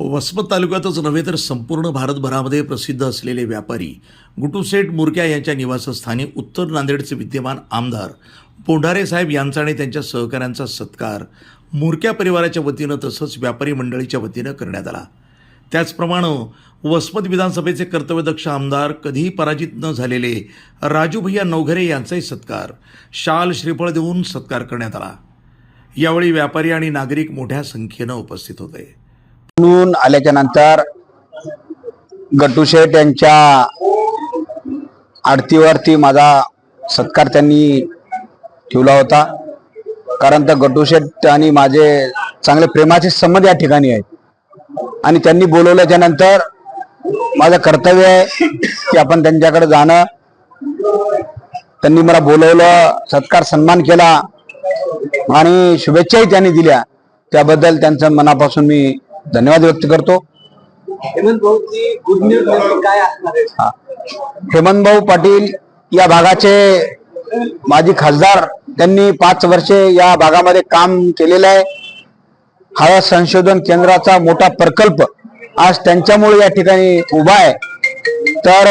वसमत तालुक्यातच नव्हे तर संपूर्ण भारतभरामध्ये प्रसिद्ध असलेले व्यापारी गुटुसेठ मुरक्या यांच्या निवासस्थानी उत्तर नांदेडचे विद्यमान आमदार बोंढारे साहेब यांचा आणि त्यांच्या सहकाऱ्यांचा सत्कार मुरक्या परिवाराच्या वतीनं तसंच व्यापारी मंडळीच्या वतीनं करण्यात आला. त्याचप्रमाणे वसमत विधानसभेचे कर्तव्यदक्ष आमदार कधीही पराजित न झालेले राजू भैया नवघरे यांचाही सत्कार शाल श्रीफळ देऊन सत्कार करण्यात आला. यावेळी व्यापारी आणि नागरिक मोठ्या संख्येनं उपस्थित होते. म्हणून आल्याच्यानंतर गट्टू शेठ यांच्या आरतीवरती माझा सत्कार त्यांनी ठेवला होता. कारण तर गट्टू शेठ आणि माझे चांगले प्रेमाचे संबंध या ठिकाणी आहेत. आणि त्यांनी बोलवल्याच्या नंतर माझं कर्तव्य आहे की आपण त्यांच्याकडे जाणं. त्यांनी मला बोलवलं सत्कार सन्मान केला आणि शुभेच्छाही त्यांनी दिल्या. त्याबद्दल त्यांचं मनापासून मी धन्यवाद व्यक्त करतो. हेमंत भाऊ पाटील या भागाचे माजी खासदार त्यांनी पाच वर्षे या भागामध्ये काम केलेलं आहे. हवा संशोधन केंद्राचा मोठा प्रकल्प आज त्यांच्यामुळे या ठिकाणी उभा आहे. तर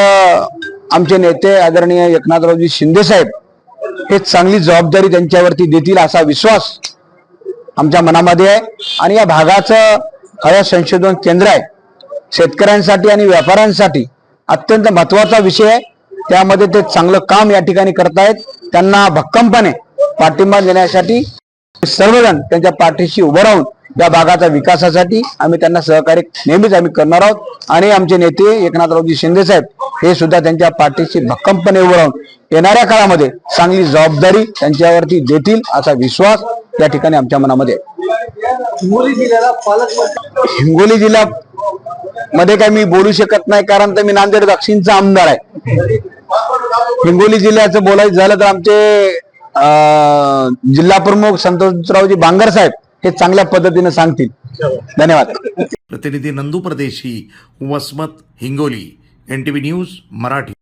आमचे नेते आदरणीय एकनाथरावजी शिंदे साहेब हे चांगली जबाबदारी त्यांच्यावरती देतील असा विश्वास आमच्या मनामध्ये आहे. आणि या भागाचं हळद संशोधन केंद्र आहे. शेतकऱ्यांसाठी आणि व्यापाऱ्यांसाठी अत्यंत महत्त्वाचा विषय आहे. त्यामध्ये ते चांगलं काम या ठिकाणी करतायत. त्यांना भक्कमपणे पाठिंबा देण्यासाठी सर्वजण त्यांच्या पाठीशी उभं राहून या भागाच्या विकासासाठी आम्ही त्यांना सहकार्य नेहमीच आम्ही करणार आहोत. आणि आमचे नेते एकनाथरावजी शिंदे साहेब हे सुद्धा त्यांच्या पाठीशी भक्कमपणे उभं राहून येणाऱ्या काळामध्ये चांगली जबाबदारी त्यांच्यावरती देतील असा विश्वास या ठिकाणी आमच्या मनामध्ये आहे. हिंगोली जिल्ह्याला पालकमंत्री हिंगोली जिल्हा मध्ये काय मी बोलू शकत नाही कारण तर मी नांदेड दक्षिणचा आमदार आहे. हिंगोली जिल्ह्याचं बोलायचं झालं तर आमचे जिल्हा प्रमुख संतोषरावजी बांगर साहेब हे चांगल्या पद्धतीने सांगतील. धन्यवाद. प्रतिनिधी Nandu Pradeshi Vasmat Hingoli N T V news Marathi.